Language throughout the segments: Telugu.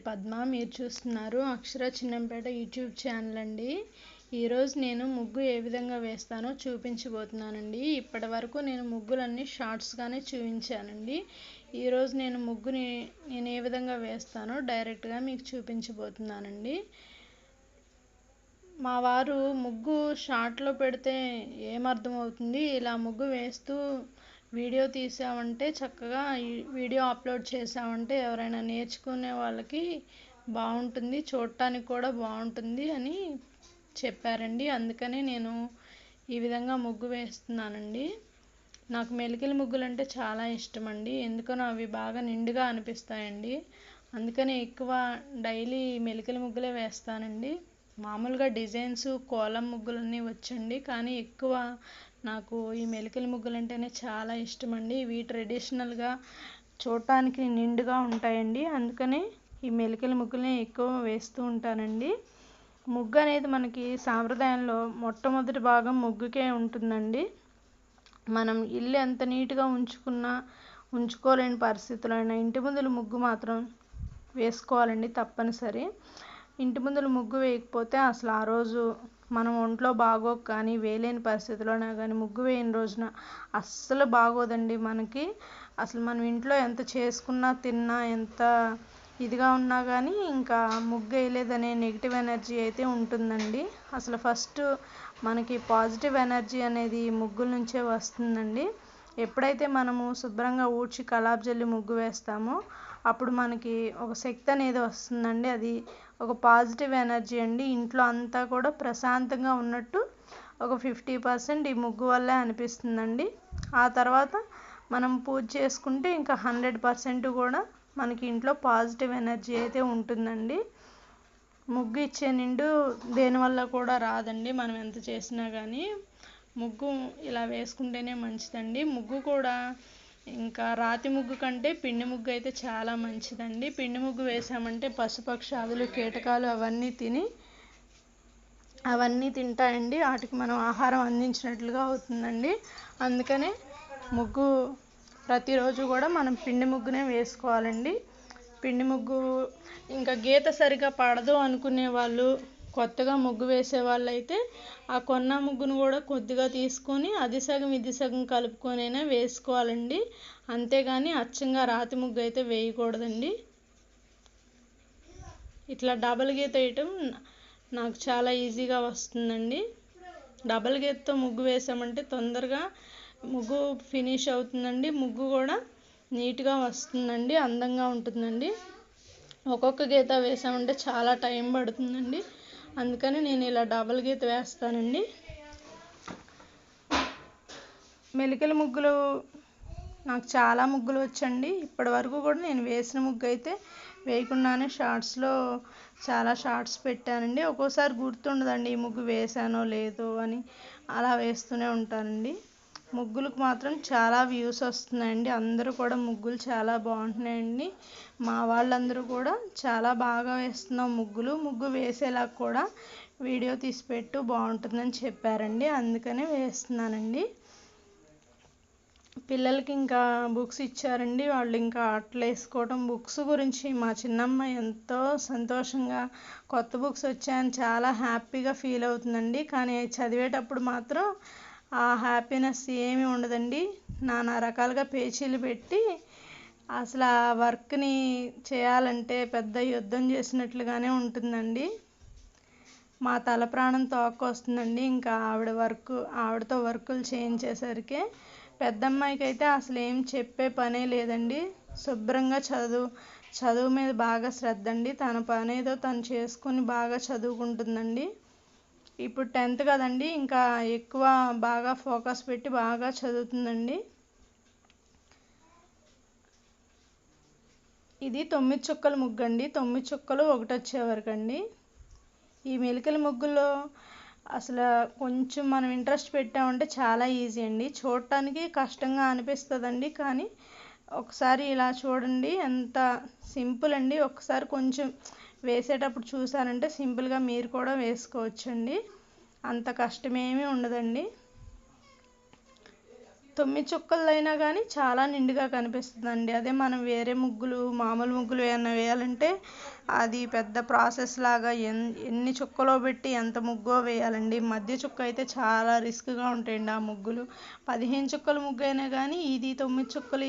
పేరు పద్మ మీరు చూస్తున్నారు అక్షర చిన్నంపేట యూట్యూబ్ ఛానల్ అండి. ఈరోజు నేను ముగ్గు ఏ విధంగా వేస్తానో చూపించబోతున్నానండి. ఇప్పటి వరకు నేను ముగ్గులన్నీ షార్ట్స్గానే చూపించానండి. ఈరోజు నేను ముగ్గుని నేను ఏ విధంగా వేస్తానో డైరెక్ట్గా మీకు చూపించబోతున్నానండి. మా వారు ముగ్గు షార్ట్లో పెడితే ఏమర్థమవుతుంది ఇలా ముగ్గు వేస్తూ వీడియో తీసామంటే చక్కగా వీడియో అప్లోడ్ చేసామంటే ఎవరైనా నేర్చుకునే వాళ్ళకి బాగుంటుంది చూడటానికి కూడా బాగుంటుంది అని చెప్పారండి. అందుకనే నేను ఈ విధంగా ముగ్గు వేస్తున్నానండి. నాకు మెలికల ముగ్గులు అంటే చాలా ఇష్టం అండి ఎందుకనో అవి బాగా నిండుగా అనిపిస్తాయండి. అందుకనే ఎక్కువ డైలీ మెలికల ముగ్గులే వేస్తానండి. మామూలుగా డిజైన్స్ కోలం ముగ్గులన్నీ వచ్చండి. కానీ ఎక్కువ నాకు ఈ మెలికల ముగ్గులు అంటేనే చాలా ఇష్టం అండి ఇవి ట్రెడిషనల్గా చూడటానికి నిండుగా ఉంటాయండి. అందుకనే ఈ మెలికల ముగ్గులనే ఎక్కువ వేస్తూ ఉంటానండి. ముగ్గు అనేది మనకి సాంప్రదాయంలో మొట్టమొదటి భాగం ముగ్గుకే ఉంటుందండి. మనం ఇల్లు ఎంత నీట్గా ఉంచుకున్నా ఉంచుకోలేని పరిస్థితులైనా ఇంటి ముందుల ముగ్గు మాత్రం వేసుకోవాలండి తప్పనిసరి. ఇంటి ముందుల ముగ్గు వేయకపోతే అసలు ఆ రోజు మనం ఒంట్లో బాగోక కానీ వేయలేని పరిస్థితిలోనే కానీ ముగ్గు వేయని రోజున అస్సలు బాగోదండి మనకి. అసలు మనం ఇంట్లో ఎంత చేసుకున్నా తిన్నా ఎంత ఇదిగా ఉన్నా కానీ ఇంకా ముగ్గు వేయలేదనే నెగిటివ్ ఎనర్జీ అయితే ఉంటుందండి. అసలు ఫస్ట్ మనకి పాజిటివ్ ఎనర్జీ అనేది ముగ్గుల నుంచే వస్తుందండి. ఎప్పుడైతే మనము శుభ్రంగా ఊడ్చి కలాప్ జల్లి ముగ్గు వేస్తామో అప్పుడు మనకి ఒక శక్తి అనేది వస్తుందండి. అది ఒక పాజిటివ్ ఎనర్జీ అండి. ఇంట్లో అంతా కూడా ప్రశాంతంగా ఉన్నట్టు ఒక ఫిఫ్టీ పర్సెంట్ ఈ ముగ్గు వల్లే అనిపిస్తుందండి. ఆ తర్వాత మనం పూజ చేసుకుంటే ఇంకా హండ్రెడ్ పర్సెంట్ కూడా మనకి ఇంట్లో పాజిటివ్ ఎనర్జీ అయితే ఉంటుందండి. ముగ్గు ఇచ్చే నిండు దేనివల్ల కూడా రాదండి. మనం ఎంత చేసినా కానీ ముగ్గు ఇలా వేసుకుంటేనే మంచిదండి. ముగ్గు కూడా ఇంకా రాతి ముగ్గు కంటే పిండి ముగ్గు అయితే చాలా మంచిదండి. పిండి ముగ్గు వేసామంటే పశుపక్షాదులు కీటకాలు అవన్నీ తిని అవన్నీ తింటాయండి. వాటికి మనం ఆహారం అందించినట్లుగా అవుతుందండి. అందుకనే ముగ్గు ప్రతిరోజు కూడా మనం పిండి ముగ్గునే వేసుకోవాలండి. పిండి ముగ్గు ఇంకా గీత సరిగా పడదు అనుకునే వాళ్ళు కొత్తగా ముగ్గు వేసే వాళ్ళైతే ఆ కొన్న ముగ్గును కూడా కొద్దిగా తీసుకొని అది సగం ఇది సగం కలుపుకొనైనా వేసుకోవాలండి. అంతేగాని అచ్చంగా రాతి ముగ్గు అయితే వేయకూడదండి. ఇట్లా డబల్ గీత వేయటం నాకు చాలా ఈజీగా వస్తుందండి. డబల్ గీతతో ముగ్గు వేసామంటే తొందరగా ముగ్గు ఫినిష్ అవుతుందండి. ముగ్గు కూడా నీట్గా వస్తుందండి అందంగా ఉంటుందండి. ఒక్కొక్క గీత వేసామంటే చాలా టైం పడుతుందండి. అందుకని నేను ఇలా డబల్ గీత వేస్తానండి. మెలికల ముగ్గులు నాకు చాలా ముగ్గులు వచ్చండి. ఇప్పటి వరకు కూడా నేను వేసిన ముగ్గు అయితే వేయకుండానే షార్ట్స్లో చాలా షార్ట్స్ పెట్టానండి. ఒక్కోసారి గుర్తుండదండి ఈ ముగ్గు వేసానో లేదో అని. అలా వేస్తూనే ఉంటానండి. ముగ్గులకు మాత్రం చాలా వ్యూస్ వస్తున్నాయండి. అందరూ కూడా ముగ్గులు చాలా బాగుంటున్నాయండి. మా వాళ్ళందరూ కూడా చాలా బాగా వేస్తున్నాం ముగ్గులు ముగ్గు వేసేలా కూడా వీడియో తీసి పెట్టు బాగుంటుందని చెప్పారండి. అందుకనే వేస్తున్నానండి. పిల్లలకి ఇంకా బుక్స్ ఇచ్చారండి. వాళ్ళు ఇంకా ఆటలు వేసుకోవడం బుక్స్ గురించి మా చిన్నమ్మ ఎంతో సంతోషంగా కొత్త బుక్స్ వచ్చాయని చాలా హ్యాపీగా ఫీల్ అవుతుందండి. కానీ చదివేటప్పుడు మాత్రం ఆ హ్యాపీనెస్ ఏమీ ఉండదండి. నానా రకాలుగా పేచీలు పెట్టి అసలు ఆ వర్క్ని చేయాలంటే పెద్ద యుద్ధం చేసినట్లుగానే ఉంటుందండి. మా తల ప్రాణం తోక్కొస్తుందండి. ఇంకా ఆవిడ వర్క్ ఆవిడతో వర్కులు చేయించేసరికి పెద్దమ్మాయికి అయితే అసలు ఏం చెప్పే పనే లేదండి. శుభ్రంగా చదువు చదువు మీద బాగా శ్రద్ధ అండి. తన పనేదో తను చేసుకుని బాగా చదువుకుంటుందండి. ఇప్పుడు టెన్త్ కదండి ఇంకా ఎక్కువ బాగా ఫోకస్ పెట్టి బాగా చదువుతుందండి. ఇది తొమ్మిది చుక్కల ముగ్గు అండి తొమ్మిది చుక్కలు ఒకటి వచ్చేవరకండి ఈ మెలికల ముగ్గులో అసలు కొంచెం మనం ఇంట్రెస్ట్ పెట్టామంటే చాలా ఈజీ అండి. చూడటానికి కష్టంగా అనిపిస్తుందండి కానీ ఒకసారి ఇలా చూడండి ఎంత సింపుల్ అండి. ఒకసారి కొంచెం వేసేటప్పుడు చూసారంటే సింపుల్గా మీరు కూడా వేసుకోవచ్చండి. అంత కష్టమేమీ ఉండదండి. తొమ్మిది చుక్కలైనా కానీ చాలా నిండుగా కనిపిస్తుందండి. అదే మనం వేరే ముగ్గులు మామూలు ముగ్గులు ఏమైనా వేయాలంటే అది పెద్ద ప్రాసెస్ లాగా ఎన్ ఎన్ని చుక్కలో పెట్టి ఎంత ముగ్గో వేయాలండి. మధ్య చుక్క అయితే చాలా రిస్క్గా ఉంటాయండి ఆ ముగ్గులు. పదిహేను చుక్కల ముగ్గు అయినా కానీ ఇది తొమ్మిది చుక్కలు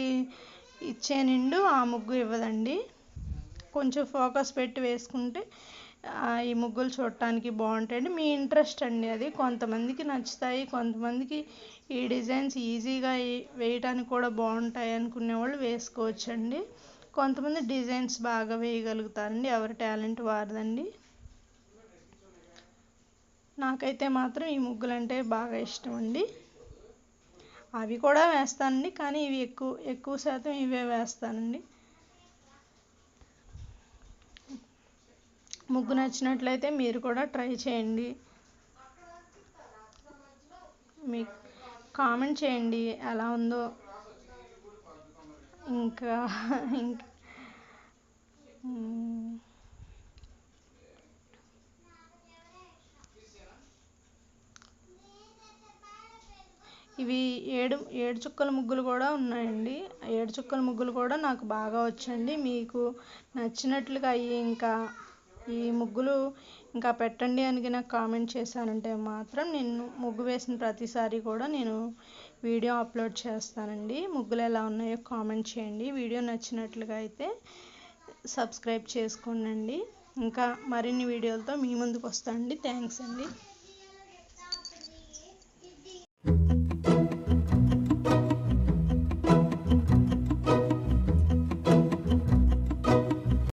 ఇచ్చే నిండు ఆ ముగ్గు ఇవ్వదండి. కొంచెం ఫోకస్ పెట్టి వేసుకుంటే ఈ ముగ్గులు చూడటానికి బాగుంటాయండి. మీ ఇంట్రెస్ట్ అండి అది. కొంతమందికి నచ్చుతాయి కొంతమందికి ఈ డిజైన్స్ ఈజీగా వేయటానికి కూడా బాగుంటాయి అనుకునే వాళ్ళు వేసుకోవచ్చండి. కొంతమంది డిజైన్స్ బాగా వేయగలుగుతారండి. ఎవరి టాలెంట్ వారిదండి. నాకైతే మాత్రం ఈ ముగ్గులు అంటే బాగా ఇష్టం అండి అవి కూడా వేస్తానండి కానీ ఇవి ఎక్కువ ఎక్కువ శాతం ఇవే వేస్తానండి. ముగ్గు నచ్చినట్లయితే మీరు కూడా ట్రై చేయండి. మీ కామెంట్ చేయండి ఎలా ఉందో. ఇంకా ఇంకా. ఇవి ఏడు ఏడు చుక్కల ముగ్గులు కూడా ఉన్నాయండి. ఏడు చుక్కల ముగ్గులు కూడా నాకు బాగా వచ్చండి. మీకు నచ్చినట్లుగా అయ్యి ఇంకా ఈ ముగ్గులు ఇంకా పెట్టండి అని నాకు కామెంట్ చేశానంటే మాత్రం నేను ముగ్గు వేసిన ప్రతిసారి కూడా నేను వీడియో అప్లోడ్ చేస్తానండి. ముగ్గులు ఎలా ఉన్నాయో కామెంట్ చేయండి. వీడియో నచ్చినట్లుగా అయితే సబ్స్క్రైబ్ చేసుకోండి ఇంకా మరిన్ని వీడియోలతో మీ ముందుకు వస్తానండి థ్యాంక్స్ అండి.